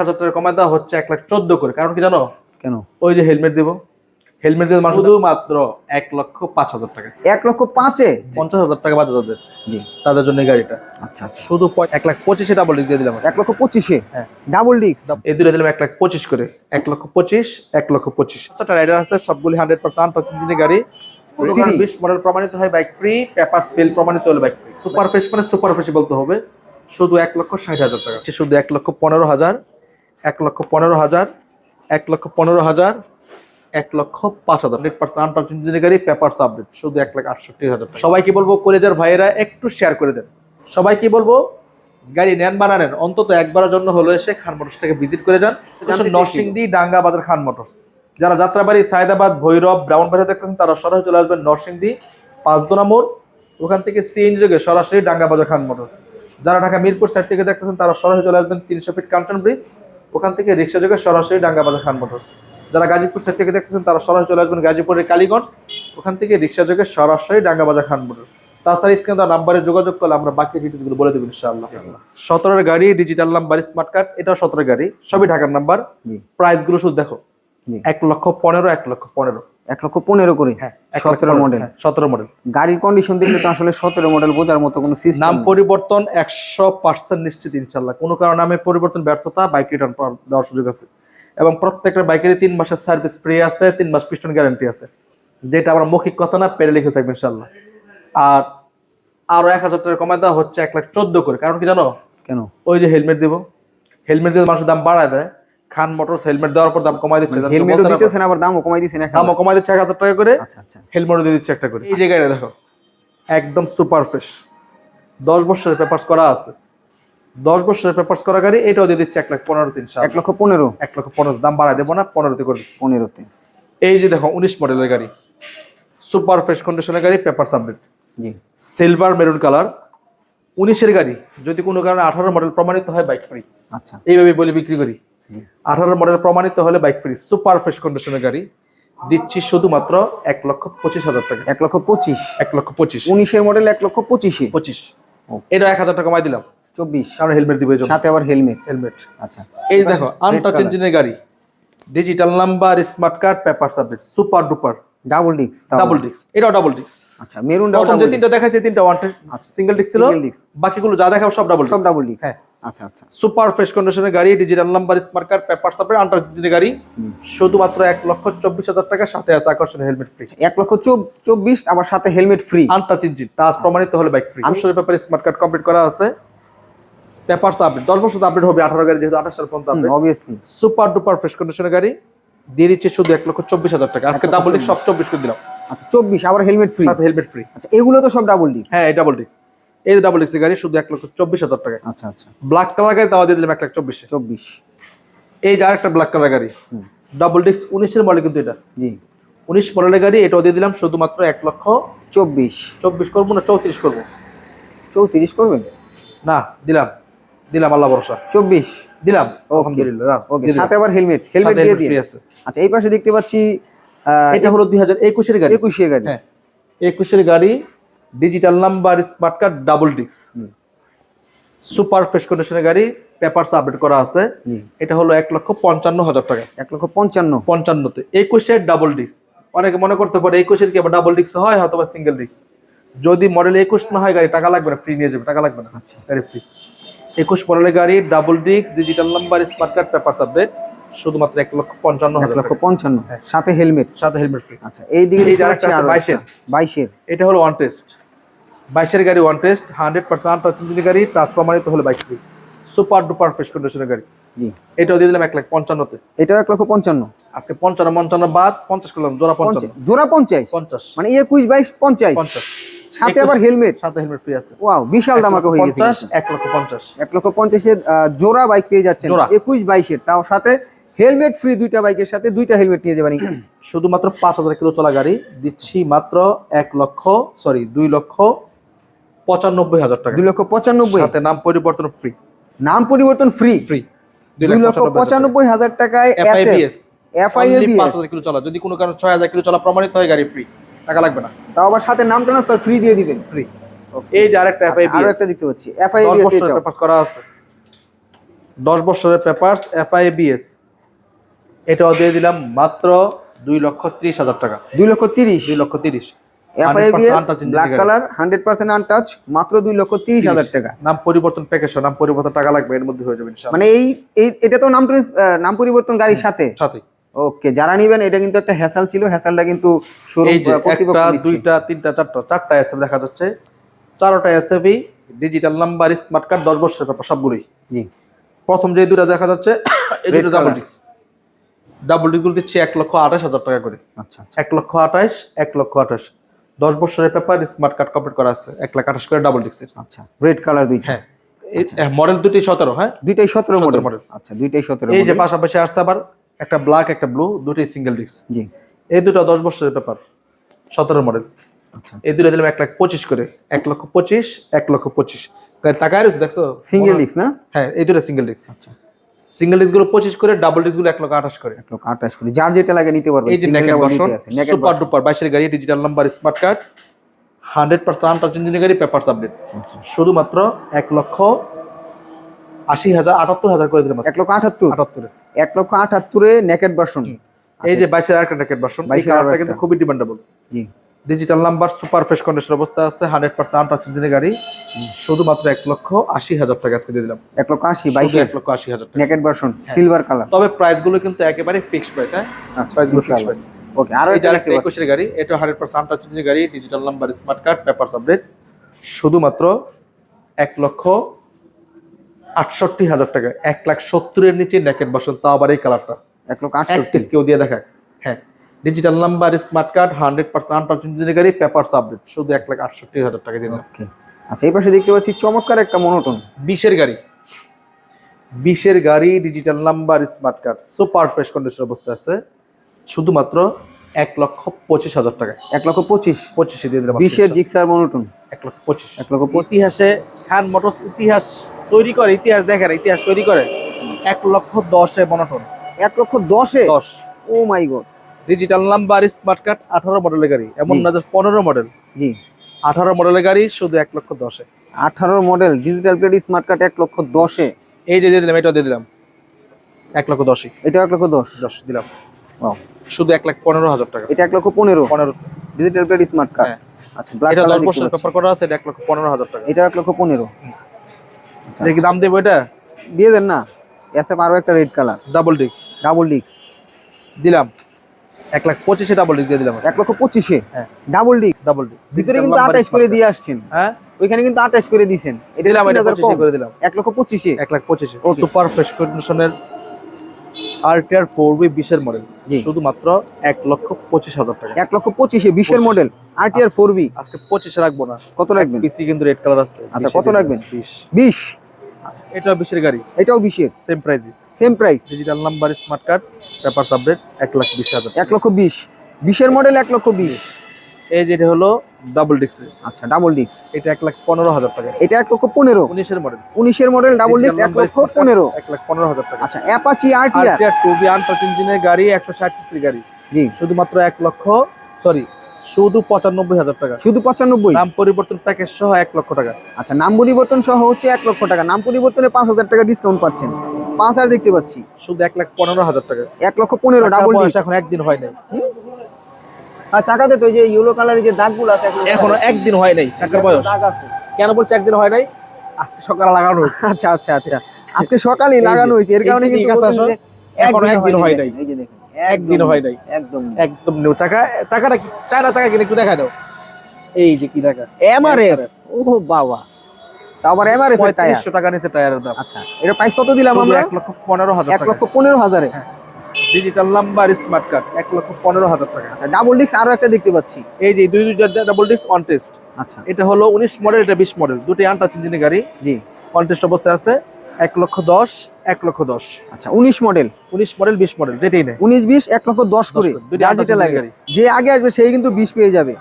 হাজার টাকা কমায় দেওয়া হচ্ছে এক লাখ চোদ্দ করে। কারণ কি জানো? কেন? ওই যে হেলমেট দিব। হেলমেট দিয়ে মানুষ শুধুমাত্র এক লক্ষ পাঁচ হাজার টাকা। এক লক্ষ পাঁচে? পঞ্চাশ হাজার টাকা বাজে তাদের। তাদের জন্য গাড়িটা। আচ্ছা আচ্ছা। শুধু এক লাখ পঁচিশে ডাবল ডিস্ক দিয়ে দিলাম এক লক্ষ পঁচিশে? হ্যাঁ। ডাবল ডিস্ক এই দুটো দিলাম এক লাখ পঁচিশ করে। এক লক্ষ পঁচিশ এক লক্ষ পঁচিশ। চারটা রাইডার আছে সবগুলি হান্ড্রেড পার্সেন্ট ইঞ্জিনের গাড়ি। বিশ মডেল প্রমাণিত হয় বাইক ফ্রি পেপার ফেল প্রমাণিত হলে বাইক ফ্রি সুপার ফ্রেশ মানে সুপার ফ্রেশ বলতে হবে। শুধু এক লক্ষ ষাট হাজার টাকা। শুধু এক লক্ষ পনেরো হাজার। এক লক্ষ পনেরো হাজার এক লক্ষ পনেরো হাজার এক লক্ষ পাঁচ হাজার। হান্ড্রেড পার্সেন্ট আনটাচ ইঞ্জিনের গাড়ি পেপার আপডেট শুধু এক লাখ আটষট্টি হাজার সবাইকে বলব কলেজের ভাইয়েরা একটু শেয়ার করে দেন। সবাইকে বলব গাড়ি নেন বানা নেন অন্তত একবারের জন্য হলো এসে খান মোটরসটাকে ভিজিট করে যান। নরসিংদী ডাঙ্গা বাজার খান মোটরস। যারা যাত্রাবাড়ি সায়দাবাদ ভৈরব ব্রাহ্মণবাড়ি দেখতেছেন তারা সরাসরি চলে আসবেন নরসিংদী পাঁচদোনা মোড়। ওখান থেকে সিএনজি যোগে সরাসরি ডাঙ্গা বাজার খান মোটরস। যারা ঢাকা মিরপুর সাইড থেকে দেখতেছেন তারা সরাসরি চলে আসবেন তিনশো ফিট কাঞ্চন ব্রিজ ওখান থেকে রিক্সা যোগে সরাসরি ডাঙ্গাবাজার খান মোটরস। যারা গাজীপুর সাইড থেকে দেখতেছেন তারা সরাসরি চলে আসবেন গাজীপুরের কালীগঞ্জ। ওখান থেকে রিক্সা যোগে সরাসরি ডাঙ্গাবাজার খান মোটরস। তাছাড়া স্ক্রিন তার নাম্বারে যোগাযোগ করলে আমরা বাকি ডিটেলসগুলো বলে দেবো ইনশাআল্লাহ। সতেরোর গাড়ি ডিজিটাল নাম্বার স্মার্ট কার্ড এটাও সতেরো গাড়ি। সবই ঢাকার নাম্বার প্রাইসগুলো প্রাইসগুলো শুধু দেখো। এক লক্ষ পনেরো এক লক্ষ পনেরো। এক লক্ষ পনেরো করে হ্যাঁ সতেরো মডেল হ্যাঁ, সতেরো মডেল গাড়ির কন্ডিশন দেখলে তো আসলে সতেরো মডেল বোঝার মতো কোনো নাম পরিবর্তন একশো পার্সেন্ট নিশ্চিত ইনশাল্লাহ। কোনো কারণে পরিবর্তন ব্যর্থতা বাইক রিটার্ন দেওয়ার সুযোগ আছে। এবং প্রত্যেকটা বাইকেরই তিন মাসের সার্ভিস ফ্রি আছে তিন মাস পিস্টন গ্যারান্টি আছে। যেটা আমার মৌখিক কথা না পেরে লিখে থাকবে ইনশাল্লাহ। আর আরও এক হাজার টাকা কমায় দেওয়া হচ্ছে এক লাখ চোদ্দ করে। কারণ কি জানো? কেন? ওই যে হেলমেট দিব। হেলমেট দিয়ে মানুষের দাম বাড়ায় দেয়। খান মোটরস হেলমেট দেওয়ার পর দাম কমাই দিচ্ছে যাতে হেলমেটও দিতেছেন আবার দামও কমাই দিচ্ছেন দামও কমাই দিচ্ছে এক হাজার টাকা করে। আচ্ছা আচ্ছা। হেলমেটও দিয়ে দিচ্ছে একটা করে। এই জায়গাটা দেখো। একদম সুপার ফ্রেশ দশ বছরের পেপার্স করা আছে। দশ বছরের পেপার্স করা গাড়ি এটাও দিয়ে দিচ্ছে এক লাখ পনেরো তিন এক লক্ষ পনেরো। এক লক্ষ পনেরো দাম বাড়ায় দেবো না পনেরোতে করে দিচ্ছি। পনেরোতে এই যে দেখো উনিশ মডেলের গাড়ি। সুপার ফ্রেশ কন্ডিশনের গাড়ি পেপার সাবমিট জি। সিলভার মেরুন কালার উনিশের গাড়ি যদি কোনো কারণে আঠারো মডেল প্রমাণিত হয় বাইক ফ্রি আচ্ছা। এইভাবে বলে বিক্রি করি। আঠারো মডেল প্রমাণিত হলে বাইক ফ্রি সুপার ফ্রেশ কন্ডিশনের গাড়ি। দিচ্ছি শুধুমাত্র এক লক্ষ পঁচিশ হাজার টাকা। এক লক্ষ পঁচিশ। এক লক্ষ পঁচিশ। উনিশের মডেল এক লক্ষ পঁচিশে। পঁচিশ এটা এক হাজার টাকা কমাই দিলাম। চব্বিশ। কারণ হেলমেট দিবে সাথে আবার হেলমেট হেলমেট আচ্ছা। এই দেখো আনটাচ ইঞ্জিনের গাড়ি। Digital number smart card paper submit super duper double disc double disc এটাও ডাবল ডিস্ক আচ্ছা মেরুন প্রথম যে তিনটা দেখাইছে তিনটা ওয়ান সিঙ্গেল ডিস্ক ছিল। বাকিগুলো যা দেখাবো সব ডাবল সব ডাবল ডিস্ক হ্যাঁ। আচ্ছা আচ্ছা। সুপার ফ্রেশ কন্ডিশনের গাড়ি digital number smart paper untouch ইঞ্জিনের গাড়ি। শুধুমাত্র এক লক্ষ চব্বিশ হাজার টাকা সাথে আছে আকর্ষণীয় হেলমেট ফ্রি এক লক্ষ চব্বিশ আবার সাথে helmet free untouch engine touch প্রমাণিত হলে বাইক ফ্রি আমি পেপার স্মার্ট কার্ড কমপ্লিট করা আছে। পেপার আপডেট দশ বছর আপডেট হবে আঠারো গাড়ি যেহেতু আঠাশ সাল পর্যন্ত update obviously super duper fresh কন্ডিশনের গাড়ি দিয়ে দিচ্ছে শুধু এক লক্ষ চব্বিশ হাজার টাকা। আজকে ডাবল ডিস্ক সব চব্বিশ। চব্বিশ করে দিলাম। আচ্ছা চব্বিশ আবার হেলমেট ফ্রি সাথে হেলমেট ফ্রি আচ্ছা এগুলো তো সব ডাবল ডিস্ক হ্যাঁ ডাবল ডিস্ক এই ডাবল ডিস্কের গাড়ি শুধু এক লক্ষ চব্বিশ হাজার টাকা আচ্ছা আচ্ছা। ব্ল্যাক কালার গাড়ি তাও দিয়ে দিলাম এক লাখ চব্বিশে। চব্বিশ। এই যে আরেকটা ব্ল্যাক কালার গাড়ি। ডাবল ডিস্ক উনিশের মডেল কিন্তু এটা। জি। উনিশ মডেলের গাড়ি এটাও দিয়ে দিলাম শুধুমাত্র এক লক্ষ চব্বিশ। চব্বিশ করব না চৌত্রিশ করব? চৌত্রিশ করবেন? না দিলাম। দিলাম আল্লাহ ভরসা। চব্বিশ। দিলাম. আলহামদুলিল্লাহ ওকে সাথে আবার হেলমেট হেলমেট দিয়ে দিয়ে আছে। আচ্ছা এই পাশে দেখতে পাচ্ছি এটা হলো দুই হাজার একুশের গাড়ি। একুশের গাড়ি। হ্যাঁ। একুশের গাড়ি digital number smart card double disk super fresh কন্ডিশনের গাড়ি পেপারস আপডেট করা আছে। এটা হলো এক লক্ষ পঞ্চান্ন হাজার টাকা। এক লক্ষ পঞ্চান্ন। পঞ্চান্নতে। একুশের ডাবল ডিস্ক অনেকে মনে করতে পারে একুশের কি আবার ডাবল ডিস্ক হয় হয়তো বা সিঙ্গেল ডিস্ক যদি মডেল একুশ না হয় গাড়ি টাকা লাগবে না ফ্রি নিয়ে যাবে টাকা লাগবে না। আচ্ছা। গাড়ি ফ্রি একুশ মডেলের গাড়ি double disk digital number smart card papers update শুধুমাত্র এক লক্ষ পঞ্চান্ন এক হাজার লক্ষ। পঞ্চান্ন। হ্যাঁ। সাথে হেলমেট সাথে হেলমেট ফ্রি আচ্ছা এই দিকে বাইশের। বাইশের। এটা হলো ওয়ান টেস্ট বাইশের গাড়ি ওয়ান টেস্ট হান্ড্রেড পার্সেন্ট ইঞ্জিনের গাড়ি প্রমাণিত হলে ফ্রি সুপার ডুপার ফ্রেশ কন্ডিশনের গাড়ি। জি। এটাও দিয়ে দিলাম এক লাখ পঞ্চান্নতে। এটাও এক লক্ষ পঞ্চান্ন। আজকে পঞ্চান্ন পঞ্চান্ন বাদ পঞ্চাশ করলাম জোড়া পঞ্চাশ। জোড়া পঞ্চাশ? পঞ্চাশ। মানে একুশ বাইশ পঞ্চাশ? পঞ্চাশ। সাথে আবার হেলমেট সাথে হেলমেট ফ্রি আছে। ওয়াও বিশাল দামাকা হয়ে গেছে লক্ষ পঞ্চাশ। এক লক্ষ পঞ্চাশের আহ, জোড়া বাইক পেয়ে যাচ্ছেন। তাও সাথে হেলমেট ফ্রি দুইটা বাইকের সাথে দুইটা হেলমেট নিয়ে যাবেন। শুধুমাত্র পাঁচ হাজার কিলো চলা গাড়ি দিচ্ছি মাত্র এক লক্ষ সরি দুই লক্ষ পঁচানব্বই হাজার টাকা। দুই লক্ষ পঁচানব্বই। সাথে নাম পরিবর্তন ফ্রি নাম পরিবর্তন ফ্রি ফ্রি দুই লক্ষ পঁচানব্বই হাজার টাকায় এফআইবিএস পাঁচ হাজার কিলো চলা। যদি কোনো কারণে ছয় হাজার কিলো চলা প্রমাণিত হয় গাড়ি ফ্রি টাকা লাগবে না। তাও আবার সাথে নাম ট্রান্সফার ফ্রি দিয়ে দিবেন। ফ্রি এই যে আরেকটা আচ্ছা, আরও একটা দেখতে পাচ্ছি। বছরের এটাও। পেপারস করা আছে। দশ বছরের পেপারস এফআইবিএস এটাও দিয়ে দিলাম মাত্র দুই লক্ষ ত্রিশ হাজার টাকা। দুই লক্ষ তিরিশ। দুই লক্ষ তিরিশ। এফআইবিএস black colour hundred percent untouch মাত্র দুই লক্ষ তিরিশ হাজার টাকা। নাম পরিবর্তন প্যাকেজ নাম পরিবর্তন টাকা লাগবে এর মধ্যে হয়ে যাবে ইনশাআল্লাহ। মানে এই এটা তো নাম নাম পরিবর্তন গাড়ির সাথে? সাথে। ওকে যারা নিবেন এটা কিন্তু একটা হ্যাসাল ছিল হ্যাসালটা কিন্তু একটা দুইটা তিনটা চারটা চারটা এসএফ দেখা যাচ্ছে। চারটা এসএফই ডিজিটাল নাম্বার স্মার্ট কার্ড দশ বছরের পেপার সবগুলোই। জি। প্রথম যে দুটা দেখা যাচ্ছে এই দুটো ডাবল ডিগুলো দিচ্ছে এক লক্ষ আঠাশ হাজার টাকা করে। আচ্ছা। এক লক্ষ আঠাশ এক লক্ষ আঠাশ। দশ বছরের পেপার স্মার্ট কার্ড কমপ্লিট করা আছে এক লাখ আঠাশ করে ডাবল ডিক্সের আচ্ছা রেড কালার দুইটা। হ্যাঁ মডেল দুটি সতেরো হ্যাঁ? দুইটাই সতেরো 17 মডেল আচ্ছা দুইটাই সতেরো এই যে পাশাপাশি আসছে আবার একটা ব্ল্যাক একটা ব্লু দুটোই সিঙ্গেল ডিক্স জি। এই দুটো দশ বছরের পেপার সতেরো মডেল আচ্ছা। এই দুটো দিলাম এক লাখ পঁচিশ করে। এক লক্ষ পঁচিশ এক লক্ষ পঁচিশ। টাকায় রয়েছে দেখছ? সিঙ্গেল ডিস্ক না? হ্যাঁ এই দুটো সিঙ্গেল ডিক্স আচ্ছা। সিঙ্গেল ডিক্সগুলো পঁচিশ করে ডাবল ডিক্সগুলো এক লক্ষ আঠাশ করে। এক লক্ষ আঠাশ করে। যার যেটা লাগে নিতে পারবে। এই যে সুপার ডুপার বাইশের গাড়ি digital number smart card hundred percent untouch গাড়ি পেপার আপডেট আচ্ছা। শুধুমাত্র এক লক্ষ আশি হাজার আটাত্তর হাজার করে দিলাম এক লক্ষ আটাত্তর? আটাত্তরে। এক লক্ষ আটাত্তরে নেকেট ভার্সন এই যে বাইশের আরেকটা নেকেট ভার্সন এই 22 এর কিন্তু খুবই ডিমান্ডেবল জি। Digital number super fresh condition অবস্থা আছে হান্ড্রেড পার্সেন্ট আনটাচ ইঞ্জিনের গাড়ি। শুধুমাত্র এক লক্ষ আশি হাজার টাকা আজকে দিয়ে দিলাম। এক লক্ষ আশি বাইশে। এক লক্ষ আশি হাজার টাকা। নেকেট ভার্সন সিলভার কালার তবে প্রাইসগুলো কিন্তু একেবারে ফিক্সড প্রাইস হ্যাঁ? আচ্ছা প্রাইসগুলো ফিক্সড প্রাইস ওকে আরও এই একটা একুশের গাড়ি এটা হান্ড্রেড পার্সেন্ট আনটাচ ইঞ্জিনের গাড়ি digital number smart card paper update শুধুমাত্র এক লক্ষ আটষট্টি হাজার টাকা এক লাখ সত্তরের নিচে নেকেট বাসন তাও আবার এই কালারটা এক লক্ষ আটষট্টি। কেউ দিয়ে দেখায়। হ্যাঁ। Digital number smart card hundred percent untouch গাড়ি পেপার আপডেট শুধু এক লাখ আটষট্টি হাজার টাকা দিলাম আচ্ছা এই পাশে দেখতে পাচ্ছি চমৎকার একটা মনোটন বিশের গাড়ি। বিশের গাড়ি digital number smart card super fresh condition অবস্থা আছে শুধুমাত্র এক লক্ষ পঁচিশ হাজার টাকা। এক লক্ষ পঁচিশ। পঁচিশে দিয়ে দিলাম বিশের। জিক্সার মনোটন এক লক্ষ পঁচিশ। এক লক্ষ ইতিহাসে খান মোটরস ইতিহাস তৈরি করে ইতিহাস দেখে না ইতিহাস তৈরি করে। এক লক্ষ দশে মনোটন এক লক্ষ দশে? দশ। ও my god digital number smart card আঠারো মডেলের গাড়ি। এমন। না যে পনেরো মডেল জি। আঠারো মডেলের গাড়ি শুধু এক লক্ষ দশে। আঠারো model digital plate smart card এক লক্ষ দশে। এই যে দিয়ে দিলাম এটাও দিয়ে দিলাম। এক লক্ষ দশই এটা এক লক্ষ দশ। দশ দিলাম. শুধু এক লাখ পনেরো হাজার টাকা। এটা এক লক্ষ পনেরো। পনেরো। Digital plate smart card. আচ্ছা ব্ল্যাক কালার পেপার করা আছে এটা এক লক্ষ পনেরো হাজার টাকা। এটা এক লক্ষ পনেরো। আচ্ছা। দেখি দাম দেবো এটা? দিয়ে দেন না। এসএফ একটা রেড কালার ডাবল ডিক্স ডাবল ডিক্স দিলাম। এক লাখ পঁচিশে ডাবল ডিক্স দিয়ে দিলাম এক লক্ষ পঁচিশে? হ্যাঁ। ডাবল ডিক্স ডাবল ডিক্স ভিতরে কিন্তু আঠাশ করে দিয়ে আসছেন। হ্যাঁ? ওইখানে কিন্তু আঠাশ করে দিয়েছেন এটা দিলাম করে দিলাম। এক লক্ষ পঁচিশে? এক লাখ পঁচিশে. সুপার ফ্রেশ কন্ডিশনের আরটিআর ফোর বি বিশের মডেল শুধুমাত্র এক লক্ষ পঁচিশ হাজার টাকা। এক লক্ষ পঁচিশে বিশের 25 মডেল আরটিআর ফোর বি আজকে পঁচিশে রাখব না। কত রাখবেন? পিসি কিন্তু রেড কালার আছে। আচ্ছা, কত রাখবেন? বিশ। বিশ? আচ্ছা এটা বিশের গাড়ি? এটাও বিশের। Same প্রাইসই same price digital number smart card paper update এক লাখ বিশ হাজার এক লক্ষ বিশ। বিশের মডেল এক লক্ষ বিশ। এই যেটা হলো ডাবল ডিক্সের আচ্ছা ডাবল ডিক্স এটা এক লাখ পনেরো হাজার টাকা। এটা এক লক্ষ পনেরো। উনিশের মডেল উনিশের মডেল ডাবল ডিক্স এক লক্ষ পনেরো। এক লাখ পনেরো হাজার টাকা। আচ্ছা Apache RTR RTR two B untouch ইঞ্জিনের গাড়ি একশো ষাট সিসির গাড়ি। জি। শুধুমাত্র এক লক্ষ সরি শুধু পঁচানব্বই হাজার টাকা। শুধু পঁচানব্বই? নাম পরিবর্তন প্যাকেজ সহ এক লক্ষ টাকা। আচ্ছা নাম পরিবর্তন সহ হচ্ছে এক লক্ষ টাকা। নাম পরিবর্তনে পাঁচ হাজার টাকা ডিসকাউন্ট পাচ্ছেন। পাঁচ হাজার দেখতে পাচ্ছি। শুধু এক লাখ পনেরো হাজার টাকা। এক লক্ষ পনেরো ডাবল এখন একদিন হয় নাই। আর চাকাতে তো যে ইয়েলো কালারের যে দাগগুলো আছে এখনও একদিন হয় নাই চাকার বয়স। কেন বলছে একদিন হয় নাই? আজকে সকালে লাগানো হয়েছে। আচ্ছা আচ্ছা আচ্ছা। আজকে সকালে এই যে, লাগানো হয়েছে। এর কারণে কিন্তু এখনও একদিন হয় নাই। এই যে দেখেন। একদিনও হয় নাই। একদম। একদম নিউ টাকা টাকাটা কি? টাকা কিনে একটু দেখা দাও। এই যে কি টাকা? এমআরএফ ও বাবা। আবার এমআরএফ এর টায়ার। পঁয়ত্রিশশো টাকা নিচে টায়ারের দাম। আচ্ছা এটা প্রাইস কত দিলাম আমরা? এক লক্ষ পনেরো হাজার এক লক্ষ পনেরো হাজারে। ডিজিটাল নাম্বার স্মার্ট কার্ড এক লক্ষ পনেরো হাজার টাকা। আচ্ছা ডাবল ডিস্ক আরও একটা দেখতে পাচ্ছি। এই যে দুই দুইটা ডাবল ডিস্ক অন টেস্ট আচ্ছা। এটা হলো উনিশ মডেল এটা বিশ মডেল দুটি আনটাচ ইঞ্জিনের গাড়ি। জি। কন্টেস্ট অবস্থায় আছে। এক লক্ষ দশ এক লক্ষ দশ। আচ্ছা উনিশ মডেল উনিশ মডেল বিশ মডেল যেটাই নেই উনিশ বিশ এক লক্ষ দশ করে। যার যেটা লাগে। গাড়ি। যে আগে আসবে সেই কিন্তু বিশ পেয়ে যাবে।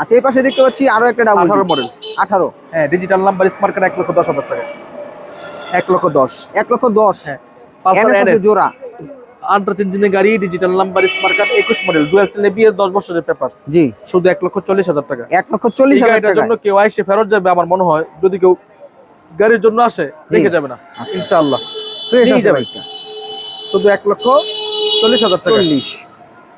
আচ্ছা এই পাশে দেখতে পাচ্ছি আরও একটা ডাবল আঠারো মডেল আঠারো। হ্যাঁ ডিজিটাল নাম্বার স্মার্ট কার্ড এক লক্ষ দশ হাজার টাকা। এক লক্ষ দশ। এক লক্ষ দশ। হ্যাঁ জোড়া। ইঞ্জিনের গাড়ি ডিজিটাল নাম্বার স্মার্ট কার্ড একুশ মডেল ডুয়েল স্টেল এবিএস দশ বছরের পেপার জি। শুধু এক লক্ষ চল্লিশ হাজার টাকা। এক লক্ষ চল্লিশ হাজার জন্য কেউ ফেরত যাবে আমার মনে হয়। যদি কেউ গাড়ির জন্য আসে দেখে যাবে না। ইনশাআল্লাহ। নিয়ে আছে যাবেন। শুধু এক লক্ষ চল্লিশ হাজার টাকা। চল্লিশ।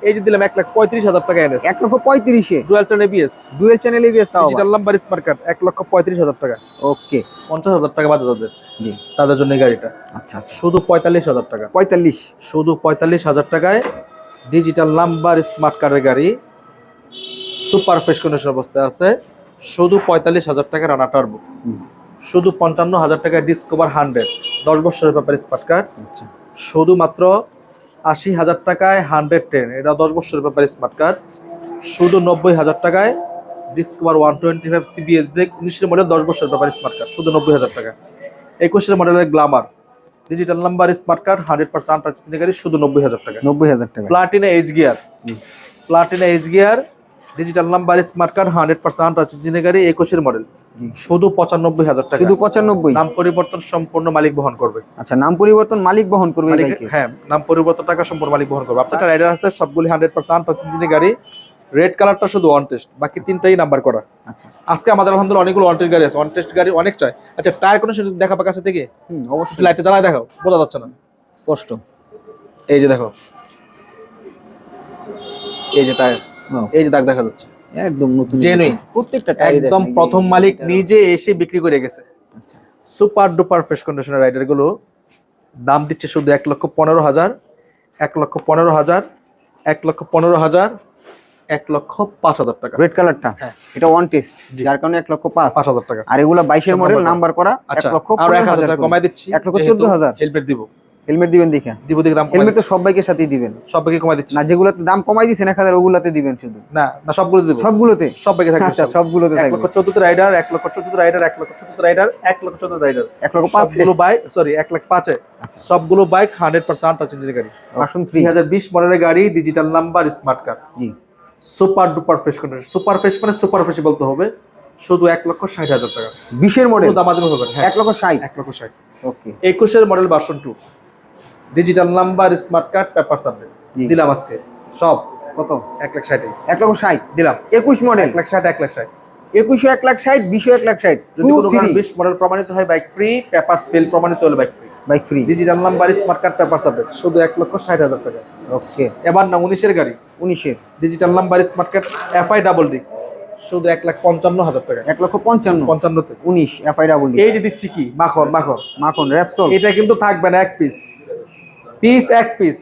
এই যে দিলাম এক লাখ পঁয়ত্রিশ হাজার টাকা এনএস। এক লক্ষ পঁয়ত্রিশে? Dual channel ABS dual channel ABS তাও ডিজিটাল নাম্বার স্মার্ট কার্ড এক লক্ষ পঁয়ত্রিশ হাজার টাকা। ওকে। পঞ্চাশ হাজার টাকা বাজে তাদের। জি। তাদের জন্য এই গাড়িটা। আচ্ছা আচ্ছা। শুধু পঁয়তাল্লিশ হাজার টাকা। পঁয়তাল্লিশ। শুধু পঁয়তাল্লিশ হাজার টাকায় ডিজিটাল নাম্বার স্মার্ট কার্ডের গাড়ি। সুপার ফ্রেশ কন্ডিশন অবস্থায় আছে। শুধু পঁয়তাল্লিশ হাজার টাকা রানা টার্বো। শুধু পঞ্চান্ন হাজার টাকায় ডিসকভার হান্ড্রেড দশ বছরের ব্যাপারে স্মার্ট কার্ড শুধুমাত্র আশি হাজার টাকায় হান্ড্রেড টেন এটা দশ বছরের ব্যাপারে স্মার্ট কার্ড শুধু নব্বই হাজার টাকায় Discover one twenty five CBS brake উনিশের মডেল দশ বছরের ব্যাপারে স্মার্ট কার্ড শুধু নব্বই হাজার টাকা। একুশের মডেলের Glamour digital number smart card hundred percent গাড়ি শুধু নব্বই হাজার টাকা। নব্বই হাজার টাকা। Platina H gear. Platina H gear digital number smart card hundred percent গাড়ি একুশের মডেল। শুধু পঁচানব্বই হাজার টাকা। শুধু পঁচানব্বই? নাম পরিবর্তন সম্পূর্ণ মালিক বহন করবে। আচ্ছা নাম পরিবর্তন মালিক বহন করবে হ্যাঁ নাম পরিবর্তন টাকা সম্পূর্ণ মালিক বহন করবে। আপনার রাইডার আছে সবগুলি হান্ড্রেড পার্সেন্ট গাড়ি রেড কালারটা শুধু ওয়ান টেস্ট বাকি তিনটাই নাম্বার করা। আচ্ছা। আজকে আমাদের আলহামদুলিল্লাহ অনেকগুলো ওয়ান টেস্ট গাড়ি আছে ওয়ান টেস্ট গাড়ি অনেক চাই। আচ্ছা টায়ার কোনো সেটা দেখা কাছে থেকে? হুম অবশ্যই। লাইটটা জ্বালায় দেখাও বোঝা যাচ্ছে না। স্পষ্ট। এই যে দেখো। এই যে টায়ার এই যে দাগ দেখা যাচ্ছে। একদম নতুন Genuine। প্রত্যেকটা একদম প্রথম মালিক নিজে এসে বিক্রি করে গেছে। সুপার ডুপার ফ্রেশ কন্ডিশনের রাইডারগুলো দাম দিচ্ছে শুধু এক লক্ষ পনেরো হাজার এক লক্ষ পনেরো হাজার এক লক্ষ পনেরো হাজার এক লক্ষ পাঁচ হাজার টাকা। রেড কালারটা হ্যাঁ। এটা ওয়ান টেস্ট যার কারণে এক লক্ষ পাঁচ। পাঁচ হাজার টাকা। আর এগুলা বাইশের মডেল নাম্বার করা এক আচ্ছা লক্ষ আর এক হাজার কমাই দিচ্ছি এক লক্ষ চোদ্দ হাজার। হেলমেট দিব। হেলমেট দিবেন দেখে। দিব দিকে দাম হেলমেট তো সব বাইকের সাথেই দিবেন। সব কমাই দিচ্ছি। না যেগুলোতে দাম কমাই দিচ্ছেন এক হাজার ওগুলাতে দিবেন শুধু। না না সবগুলো দিব। সবগুলোতে? সব থাকবে আচ্ছা সব। সবগুলোতে এক থাকবে। লক্ষ চোদ্দ রাইডার এক লক্ষ চোদ্দ রাইডার এক লক্ষ চোদ্দ রাইডার এক লক্ষ চোদ্দ রাইডার এক লক্ষ পাঁচ? সবগুলো বাইক সরি এক লাখ পাঁচে। আচ্ছা। সবগুলো বাইক ইঞ্জিনের গাড়ি। হাজার বিশ মডেলের গাড়ি ডিজিটাল নাম্বার স্মার্ট কার্ড জি। Super duper fresh condition super fresh মানে সুপার ফ্রেশ বলতে হবে। শুধু এক লক্ষ ষাট হাজার টাকা। বিশের মডেল দামাদামি হবে হ্যাঁ। এক লক্ষ ষাট? এক লক্ষ ষাট। ওকে একুশের model version two digital number smart card paper submit দিলাম আজকে। সব। কত? এক লাখ ষাটে এক লক্ষ ষাট? দিলাম। একুশ মডেল এক লাখ ষাট এক লাখ ষাট। একুশে এক লাখ ষাট বিশে এক লাখ ষাট। যদি কোনো বিশ মডেল প্রমাণিত হয় বাইক ফ্রি পেপার ফেল প্রমাণিত হলে bike free bike free digital number smart card paper submit শুধু এক লক্ষ ষাট হাজার টাকা। ওকে এবার না উনিশের গাড়ি। উনিশের digital number smart card FI double disk শুধু এক লাখ পঞ্চান্ন হাজার টাকা। এক লক্ষ পঞ্চান্ন। পঞ্চান্নতে। উনিশ এফআই ডাবল এই যে দিচ্ছি কি? মাখন মাখন মাখন র্যাপসল এটা কিন্তু থাকবে না এক পিস পিস এক পিস।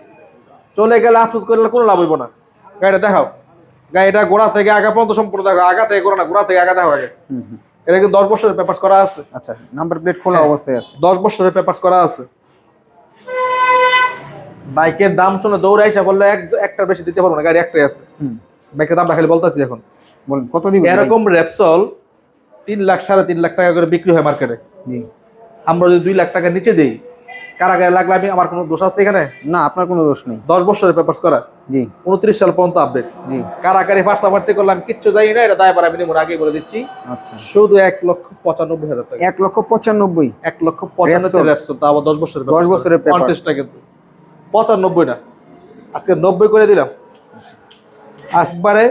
চলে গেলে আফসোস করলে কোনো লাভ হইব না। গাড়িটা দেখাও। গাড়িটা গোড়া থেকে আগা পর্যন্ত সম্পূর্ণ দেখো আগা থেকে গোড়া না গোড়া থেকে আগা দেখো আগে। এটা কিন্তু দশ বছরের পেপার্স করা আছে। আচ্ছা নাম্বার প্লেট খোলা হ্যাঁ। অবস্থায় আছে। দশ বছরের পেপার্স করা আছে। বাইকের দাম শুনে দৌড়ে এসে বললে এক একটার বেশি দিতে পারব না গাড়ি একটাই আছে। বাইকের দামটা খালি বলতেছি এখন। বলেন কত ভাই? এরকম রেপসল তিন লাখ সাড়ে তিন লাখ টাকা করে বিক্রি হয় মার্কেটে আমরা যদি দুই লাখ টাকা নিচে দিই কারা গায়ে লাগলে আমি আমার কোনো দোষ আছে এখানে? না আপনার কোনো দোষ নেই। দশ বছরের পেপার করা জি। উনত্রিশ সাল পর্যন্ত আপডেট জি। কারাকারি পার্সাপার্সি করলাম কিচ্ছু যাই না এটা দায় আমি নিমুন আগে বলে দিচ্ছি। আচ্ছা। শুধু এক লক্ষ পঁচানব্বই হাজার টাকা। এক লক্ষ পঁচাননব্বই এক লক্ষ পঁচানব্বই Repsol। তা আবার দশ বছরের 10 বছরের। পঞ্চাশটা কিন্তু। পঁচানব্বই না। আজকে নব্বই করে দিলাম। আসবারে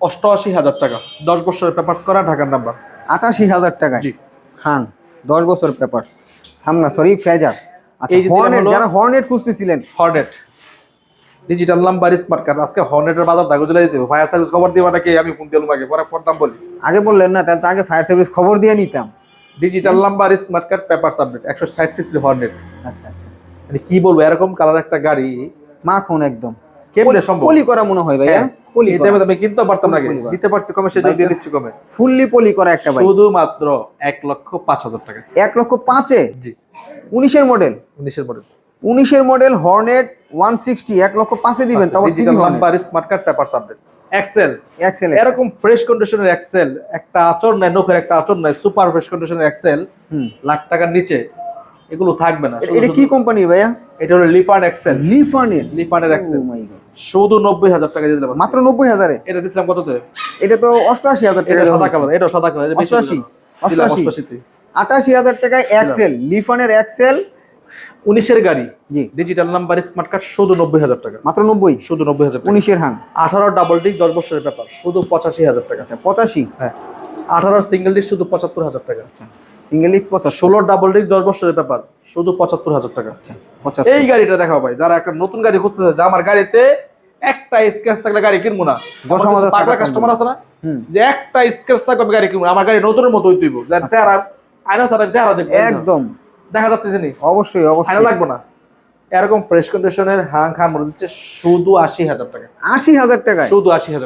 অষ্টআশি হাজার টাকা। দশ বছরের পেপার্স করা ঢাকার নাম্বার আটাশি হাজার টাকা জি। খান দশ বছর পেপার সামনা সরি ফেজার। আচ্ছা হর্নেট যারা Hornet খুঁজতেছিলেন। Hornet digital number smart card আজকে হর্নেটের বাজার দাগো জেলা দিতে ফায়ার সার্ভিস খবর দিবা নাকি? আমি কোন দিলাম আগে। পরে দাম বলি। আগে বললেন না তাহলে তো আগে ফায়ার সার্ভিস খবর দিয়ে নিতাম। Digital number smart card paper submit একশো ষাট সিসি হর্নেট আচ্ছা আচ্ছা। মানে কি বলব এরকম কালার একটা গাড়ি মাখন একদম। কেমনে সম্ভব? পলি করা মনে হয় ভাইয়া। পলি দামে আমি কিনতে পারতাম না। দিতে পারছি কমে সেজন্য দিয়ে দিচ্ছি কমে। ফুললি পলি করা একটা বাইক শুধুমাত্র এক লক্ষ পাঁচ হাজার টাকা। এক লক্ষ পাঁচে জি। উনিশের মডেল উনিশের মডেল উনিশের মডেল হর্নেট ওয়ান সিক্সটি এক লক্ষ পাঁচে দিবেন তবে digital number smart card paper submit Excel Excel এরকম ফ্রেশ কন্ডিশনের এক্সেল একটা আচর নাই নখের একটা আচর নাই সুপার ফ্রেশ কন্ডিশনের এক্সেল লাখ টাকার নিচে। এগুলো থাকবে না। এটা কি কোম্পানির ভাইয়া? এটা হলো লিফান এক্সেল লিফানের লিফানের এক্সেল my শুধু নব্বই হাজার টাকা দিয়ে দিলাম। মাত্র নব্বই হাজারে? এটা দিছিলাম কততে? এটা তো অষ্টআশি হাজার টাকা সাদা কালার এটা সাদা কালার অষ্টআশি? অষ্টআশি। আটাশি হাজার টাকায় এক্সেল লিফানের এক্সেল উনিশের গাড়ি। জি। ডিজিটাল নাম্বার স্মার্ট কার্ড শুধু নব্বই হাজার টাকা। মাত্র নব্বই? শুধু নব্বই হাজার উনিশের হাং। আঠারো ডাবল ডিক দশ বছরের ব্যাপার শুধু পঁচাশি হাজার টাকা। আচ্ছা পঁচাশি? হ্যাঁ। আঠারো সিঙ্গেল ডিস্ক শুধু পঁচাত্তর হাজার টাকা। সিঙ্গেল ডিস্ক পঁচাশো ষোলো ডাবল ডিস্ক দশ বছরের ব্যাপার শুধু পঁচাত্তর হাজার টাকা। এই গাড়িটা দেখাও ভাই যারা একটা নতুন গাড়ি খুঁজতেছে যে আমার গাড়িতে একটা স্ক্র্যাচ থাকলে গাড়ি কিনবো না। পাগলা কাস্টমার আছে না? যে একটা স্ক্র্যাচ থাকবে আমি গাড়ি কিনবো আমার গাড়ি নতুনের মতো হইতেইব চেহারা আয়না ছাড়া চেহারা দেখব একদম। দেখা যাচ্ছে জানি অবশ্যই আয়না অবশ্যই লাগবে না। এরকম ফ্রেশ কন্ডিশনের হাং খান মনে হচ্ছে শুধু আশি হাজার টাকা। আশি হাজার টাকায়? শুধু আশি হাজার